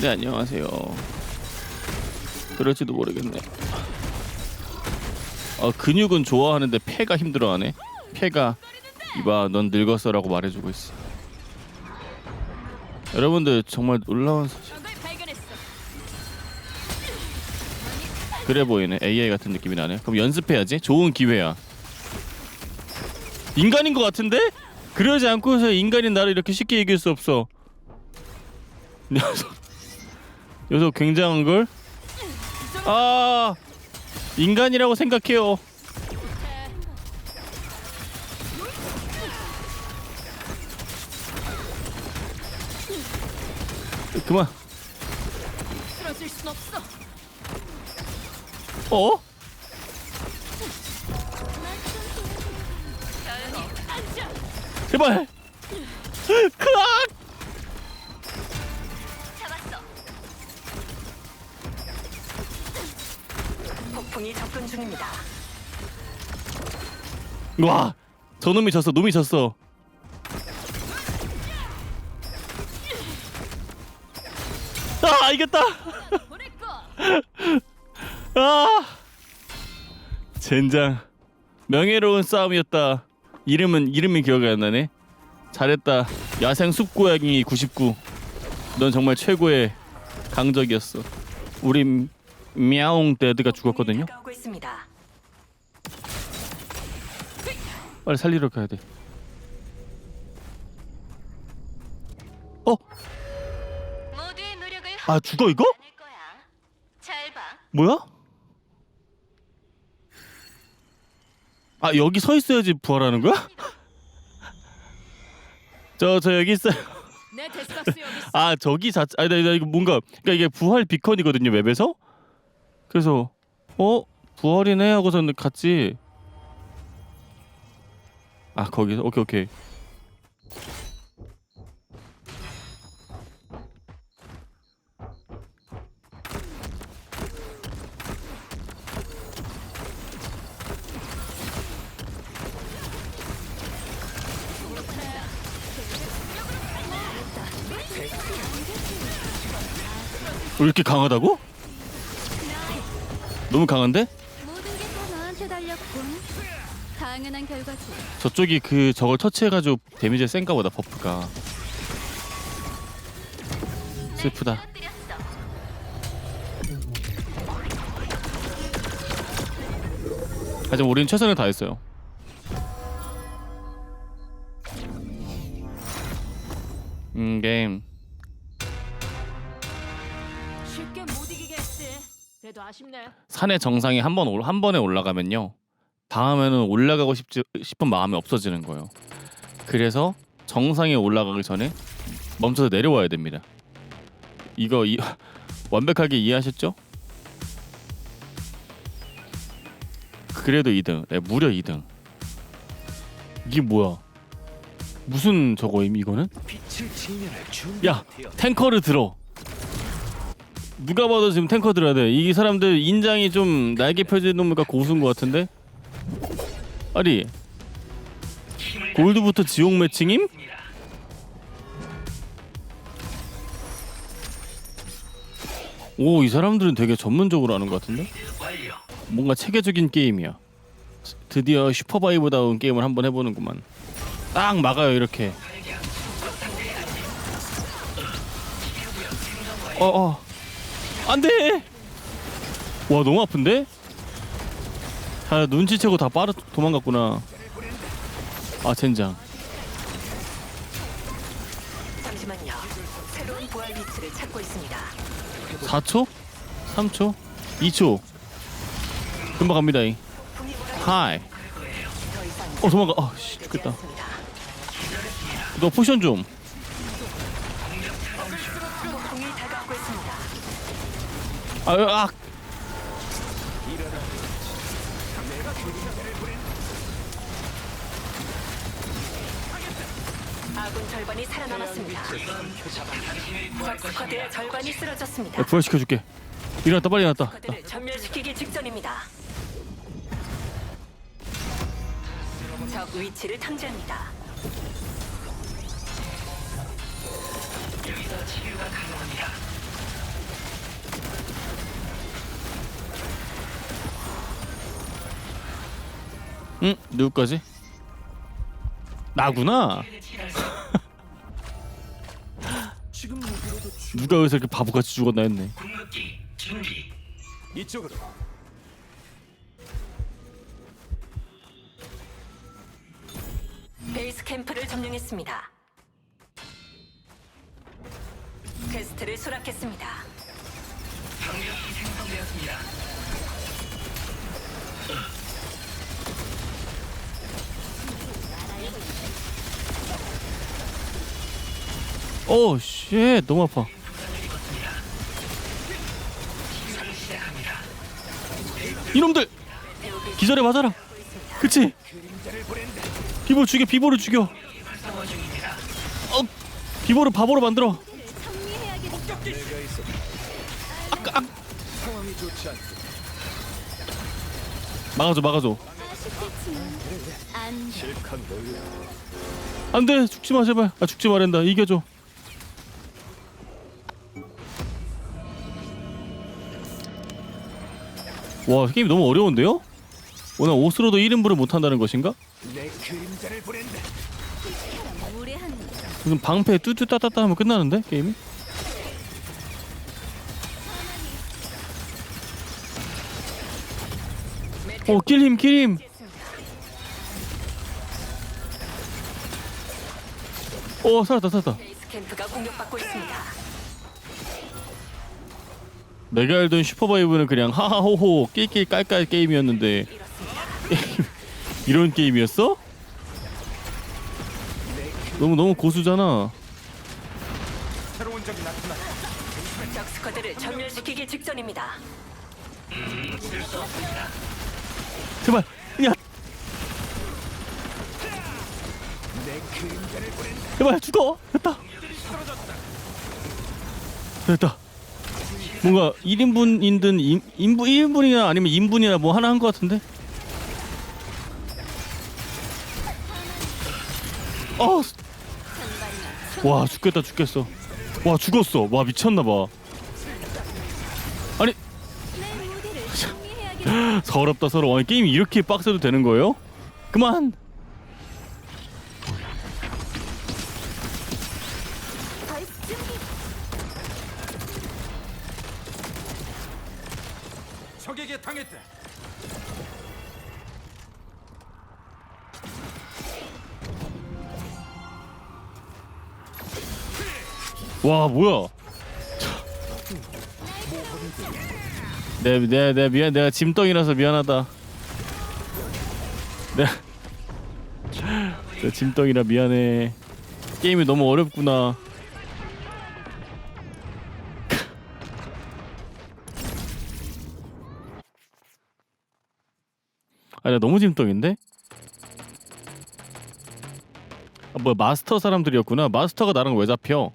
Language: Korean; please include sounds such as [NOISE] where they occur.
네 안녕하세요. 그럴지도 모르겠네. 어 근육은 좋아하는데 폐가 힘들어하네. 폐가 이봐 넌 늙었어라고 말해주고 있어. 여러분들 정말 놀라운 발견했어. 그래 보이네. AI 같은 느낌이 나네. 그럼 연습해야지. 좋은 기회야. 인간인 것 같은데? 그러지 않고서 인간인 나를 이렇게 쉽게 이길 수 없어. 녀석, 녀석 굉장한 걸. 아, 인간이라고 생각해요. 그만. 없어. 제발. 크악! 잡았어. 폭풍이 접근 중입니다. 와, 저놈이 졌어. 놈이 졌어. 아, 이겼다. [LAUGHS] 아, 젠장. 명예로운 싸움이었다. 이름은 이름이 기억이 안 나네. 잘했다. 야생 숲고양이 99. 넌 정말 최고의 강적이었어. 우리 미아옹 데드가 죽었거든요. 빨리 살리러 가야 돼. 어? 아 죽어 이거? 뭐야? 아 여기 서 있어야지 부활하는 거야? [LAUGHS] 저저 여기 있어요. 내 데스박스 여기 있어. 아 저기 자체 아니 나, 나 이거 뭔가 그러니까 이게 부활 비컨이거든요 웹에서. 그래서 어 부활이네 하고서는 갔지. 아 거기서 오케이 오케이. 왜 이렇게 강하다고? 너무 강한데? 모든 게 다 나한테 달렸군. 당연한 결과지. 저쪽이 그 저걸 터치해가지고 데미지 센가 보다 버프가 슬프다 하지만 우리는 최선을 다했어요 음 게임 그래도 아쉽네. 산의 정상에 한 번 한 번에 올라가면요 다음에는 올라가고 싶지, 싶은 마음이 없어지는 거예요. 그래서 정상에 올라가기 전에 멈춰서 내려와야 됩니다. 이거 이, [LAUGHS] 완벽하게 이해하셨죠? 그래도 2등, 네, 무려 2등. 이게 뭐야? 무슨 저거임 이거는? 야 탱커를 들어. 누가 봐도 지금 탱커 들어야 돼. 이 사람들 인장이 좀 날개 펴진 놈과 고수인 것 같은데? 아니 골드부터 지옥 매칭임? 오 이 사람들은 되게 전문적으로 하는 것 같은데? 뭔가 체계적인 게임이야. 드디어 슈퍼바이브다운 게임을 한번 해보는구만. 딱 막아요 이렇게. 어어 안돼. 와 너무 아픈데? 아 눈치채고 다 빠르 도망갔구나. 아 젠장. 잠시만요. 새로운 부활 위치를 찾고 있습니다. 4초? 3초? 2초. 금방 갑니다. 잉. 풍이 하이. 더 이상 어 도망가. 아 씨, 죽겠다. 너 포션 좀. 아유 아. 아군 절반이 살아남았습니다. 적 스쿼드의 절반이 쓰러졌습니다. 야, 부활시켜 줄게. 일어났다 빨리 일어났다. 전멸시키기 직전입니다. 적 위치를 탐지합니다. 응? 누구까지? 나구나. [LAUGHS] 누가 여기서 이렇게 바보같이 죽었나 했네. 이쪽으로 베이스 캠프를 점령했습니다. 퀘스트를 수락했습니다. 오, 쉣, 너무 아파. 이놈들 기절해 맞아라. 그치? 비보 죽여, 비보를 죽여. 어, 비보를 바보로 만들어. 좋지 않고 막아줘, 막아줘. 안돼, 죽지 마 제발. 아 죽지 말란다. 이겨줘. 와 게임 너무 어려운데요? 오늘 옷으로도 1인분을 못한다는 것인가? 무슨 방패 뚜뚜따따따 하면 끝나는데 게임이? 어 킬힘 킬힘 어 살았다 살았다 내가 알던 슈퍼바이브는 그냥 하하호호 낄낄 깔깔 게임이었는데. [LAUGHS] 이런 게임이었어? 너무 너무 고수잖아. 새로운 적이 나타났다. 적 스쿼드를 전멸시키기 직전입니다. 제발 야! 제발 죽어! 됐다! 됐다 뭔가 1인분이든 인, 인분 1인분이나 아니면 인분이나 뭐 하나 한 것 같은데? 어, 와 죽겠다 죽겠어. 와 죽었어. 와 미쳤나봐. 아니. [LAUGHS] 서럽다 서러워. 아니, 게임이 이렇게 빡세도 되는 거예요? 그만 벌써 준비. 적에게 당했다 와 뭐야? 내, 내, 내 미안 내가 짐덩이라서 미안하다. 내가 내가 짐덩이라 미안해. 게임이 너무 어렵구나 아 나 너무 짐덩인데? 아, 뭐야 마스터 사람들이었구나 마스터가 나랑 왜 잡혀